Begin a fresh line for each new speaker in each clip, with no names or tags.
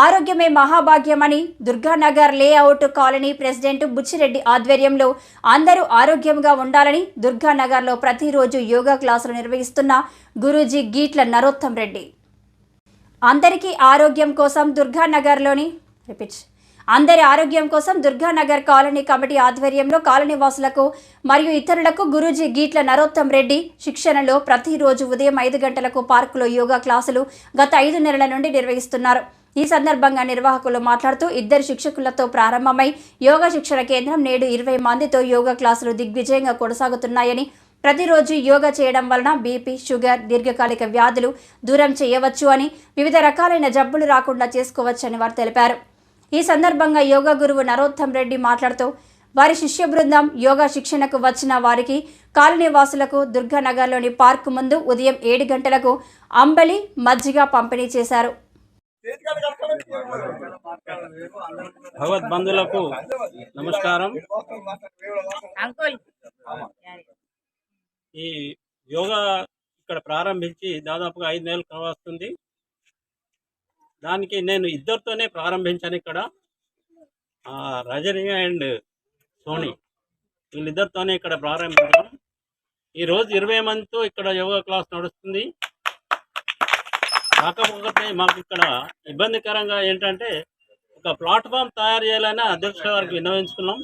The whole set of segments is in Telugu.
ఆరోగ్యమే మహాభాగ్యమని Durganagar layout colony president Buchireddy ఆధ్వర్యంలో అందరూ ఆరోగ్యంగా ఉండాలని దుర్గానగర్లో ప్రతిరోజు యోగా క్లాసులు నిర్వహిస్తున్న గురూజీ గీట్ల నరోత్తం రెడ్డి. అందరికీ ఆరోగ్యం కోసం దుర్గానగర్లోని రిపీట్. అందరి ఆరోగ్యం కోసం దుర్గానగర్ కాలనీ కమిటీ ఆధ్వర్యంలో కాలనీ వాసులకు మరియు ఇతరులకు గురూజీ గీట్ల నరోత్తం రెడ్డి శిక్షణలో ప్రతిరోజు ఉదయం ఐదు గంటలకు పార్కులో యోగా క్లాసులు గత ఐదు నెలల నుండి నిర్వహిస్తున్నారు. ఈ సందర్భంగా నిర్వాహకులు మాట్లాడుతూ ఇద్దరు శిక్షకులతో ప్రారంభమై యోగా శిక్షణ కేంద్రం నేడు ఇరవై మందితో యోగా క్లాసులు దిగ్విజయంగా కొనసాగుతున్నాయని ప్రతిరోజు యోగా చేయడం వలన బీపీ షుగర్ దీర్ఘకాలిక వ్యాధులు దూరం చేయవచ్చు అని వివిధ రకాలైన జబ్బులు రాకుండా చేసుకోవచ్చని వారు తెలిపారు. ఈ సందర్భంగా యోగా గురువు నరోత్తం రెడ్డి మాట్లాడుతూ వారి శిష్య బృందం యోగా శిక్షణకు వచ్చిన వారికి కాలనీ వాసులకు దుర్గానగర్లోని పార్కు ముందు ఉదయం ఏడు గంటలకు అంబలి మజ్జిగ పంపిణీ చేశారు.
భగవద్బంధులకు నమస్కారం.
అంకుల్.
ఈ యోగా ఇక్కడ ప్రారంభించి దాదాపుగా ఐదు నెలలు కావస్తుంది. దానికి నేను ఇద్దరితోనే ప్రారంభించాను ఇక్కడ. రజని అండ్ సోని వీళ్ళిద్దరితోనే ఇక్కడ ప్రారంభించాం ఈ రోజు ఇరవై మందితో ఇక్కడ యోగా క్లాస్ నడుస్తుంది. కాకపోతే మాకు ఇక్కడ ఇబ్బందికరంగా ఏంటంటే ఒక ప్లాట్ఫామ్ తయారు చేయాలని అధ్యక్ష వారికి విన్నవించుకున్నాం.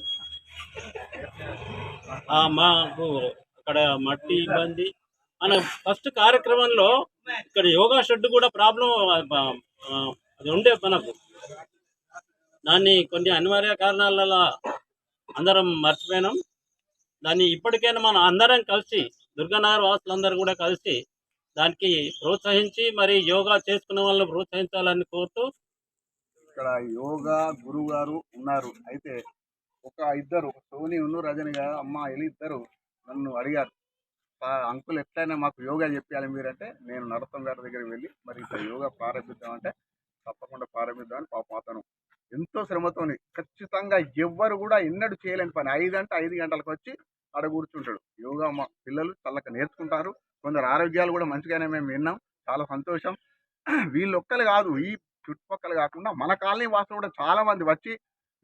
ఆ, మాకు అక్కడ మట్టి ఇబ్బంది. మన ఫస్ట్ కార్యక్రమంలో ఇక్కడ యోగా షెడ్ కూడా ప్రాబ్లం అది ఉండే మనకు. దాన్ని కొన్ని అనివార్య కారణాల అందరం మర్చిపోయినాం. దాన్ని ఇప్పటికైనా మనం అందరం కలిసి దుర్గానగర్ వాసులందరూ కూడా కలిసి దానికి ప్రోత్సహించి మరి యోగా చేసుకున్న వాళ్ళని ప్రోత్సహించాలని కోరుతూ
ఇక్కడ యోగా గురువు గారు ఉన్నారు. అయితే ఒక ఇద్దరు సోని ఉన్ను రజని గారు అమ్మ వీళ్ళిద్దరు నన్ను అడిగారు. "పా- అంకుల్ ఎట్లయినా మాకు యోగా చెప్పాలి మీరంటే నేను నడతం గారి దగ్గరికి వెళ్ళి మరి ఇక్కడ యోగా ప్రారంభిద్దామంటే తప్పకుండా ప్రారంభిద్దామని పాపం అతను ఎంతో శ్రమతోని ఖచ్చితంగా ఎవ్వరు కూడా ఎన్నడూ చేయలేని పని. ఐదు గంట ఐదు గంటలకు వచ్చి ఆడ కూర్చుంటాడు. యోగా మా పిల్లలు చల్లక నేర్చుకుంటారు. కొందరు ఆరోగ్యాలు కూడా మంచిగానే మేము విన్నాం. చాలా సంతోషం. వీళ్ళు ఒక్కరు కాదు ఈ చుట్టుపక్కల కాకుండా మన కాలనీ వాసులు కూడా చాలామంది వచ్చి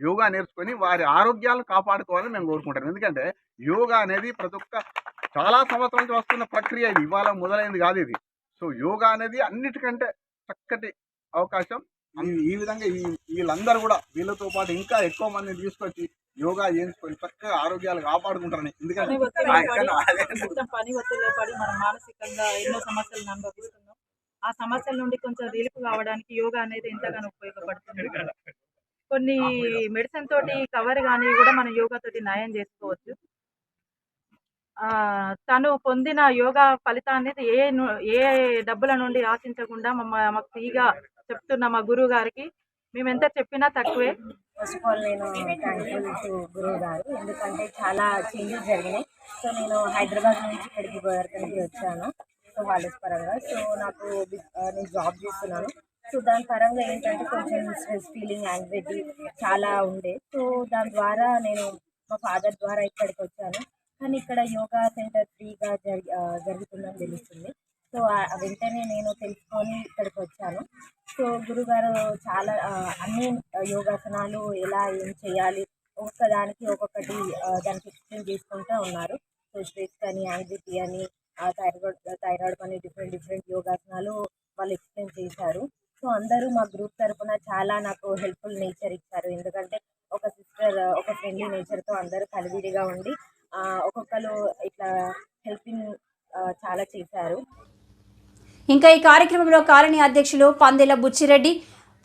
యోగా నేర్చుకొని వారి ఆరోగ్యాలను కాపాడుకోవాలని మేము కోరుకుంటాం. ఎందుకంటే యోగా అనేది ప్రతి ఒక్క చాలా సంవత్సరాల నుంచి వస్తున్న ప్రక్రియ ఇది. ఇవాళ మొదలైంది కాదు ఇది. సో యోగా అనేది అన్నిటికంటే చక్కటి అవకాశం. ఈ- ఈ విధంగా ఈ వీళ్ళందరూ కూడా వీళ్ళతో పాటు ఇంకా ఎక్కువ మందిని తీసుకొచ్చి యోగా చేయించుకొని చక్కగా ఆరోగ్యాలు కాపాడుకుంటారని. ఎందుకంటే
పని ఒత్తిడిలో పడి, మనం మానసికంగా ఎన్నో సమస్యలను అనుభవిస్తున్నాం. ఆ సమస్యల నుండి కొంచెం రిలీఫ్ కావడానికి యోగా అనేది ఎంతగానో ఉపయోగపడుతుంది. కొన్ని మెడిసిన్ తోటి కవర్ కానీ కూడా మనం యోగా తోటి నయం చేసుకోవచ్చు. ఆ తను పొందిన యోగా ఫలితాన్ని ఏ ఏ డబ్బుల నుండి ఆశించకుండా మమ్మ- మాకు ఫ్రీగా చెప్తున్న మా గురువు గారికి మేము ఎంత చెప్పినా తక్కువే.
ఫస్ట్ ఆఫ్ ఆల్ నేను థ్యాంక్ఫుల్ టు గురువు గారు. ఎందుకంటే చాలా చేంజెస్ జరిగినాయి. సో నేను హైదరాబాద్ నుంచి ఇక్కడికి గోవర్ధన్కి వచ్చాను. సో కాలేజ్ పరంగా. సో నాకు నేను జాబ్ చేస్తున్నాను. సో దాని పరంగా ఏంటంటే కొంచెం స్ట్రెస్ ఫీలింగ్ యాంగ్జైటీ చాలా ఉండే. సో దాని ద్వారా నేను మా ఫాదర్ ద్వారా ఇక్కడికి వచ్చాను. కానీ ఇక్కడ యోగా సెంటర్ ఫ్రీగా జరి జరుగుతుందని తెలుస్తుంది. సో వెంటనే నేను తెలుసుకొని ఇక్కడికి వచ్చాను. సో గురుగారు చాలా అన్ని యోగాసనాలు ఎలా ఏం చేయాలి ఒక్కొక్క దానికి ఒక్కొక్కటి దానికి ఎక్స్ప్లెయిన్ చేసుకుంటూ ఉన్నారు. సో స్ట్రెస్ అని యాంగ్జైటీ అని థైరాయిడ్ థైరాయిడ్ అని డిఫరెంట్ డిఫరెంట్ యోగాసనాలు వాళ్ళు ఎక్స్ప్లెయిన్ చేశారు. సో అందరూ మా గ్రూప్ తరపున చాలా నాకు హెల్ప్ఫుల్ నేచర్ ఇచ్చారు. ఎందుకంటే ఒక సిస్టర్ ఒక ఫ్రెండ్లీ నేచర్తో అందరూ కలివిడిగా ఉండి ఒక్కొక్కరు ఇట్లా హెల్పింగ్ చాలా చేశారు.
ఇంకా ఈ కార్యక్రమంలో కాలనీ అధ్యక్షులు పందిల బుచ్చిరెడ్డి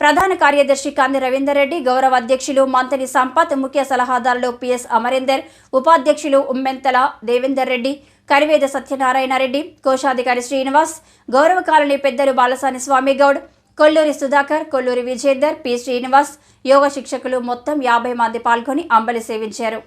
ప్రధాన కార్యదర్శి కంది రవీందర్ రెడ్డి గౌరవ అధ్యక్షులు మంత్రి సంపత్ ముఖ్య సలహాదారులు పిఎస్ అమరేందర్ ఉపాధ్యక్షులు ఉమ్మెంతల దేవేందర్ రెడ్డి కరివేద సత్యనారాయణ రెడ్డి కోశాధికారి శ్రీనివాస్ గౌరవ కాలనీ పెద్దలు బాలసాని స్వామి గౌడ్ కొల్లూరి సుధాకర్ కొల్లూరి విజేందర్ పి శ్రీనివాస్ యోగ శిక్షకులు మొత్తం యాభై మంది పాల్గొని అంబలి సేవించారు.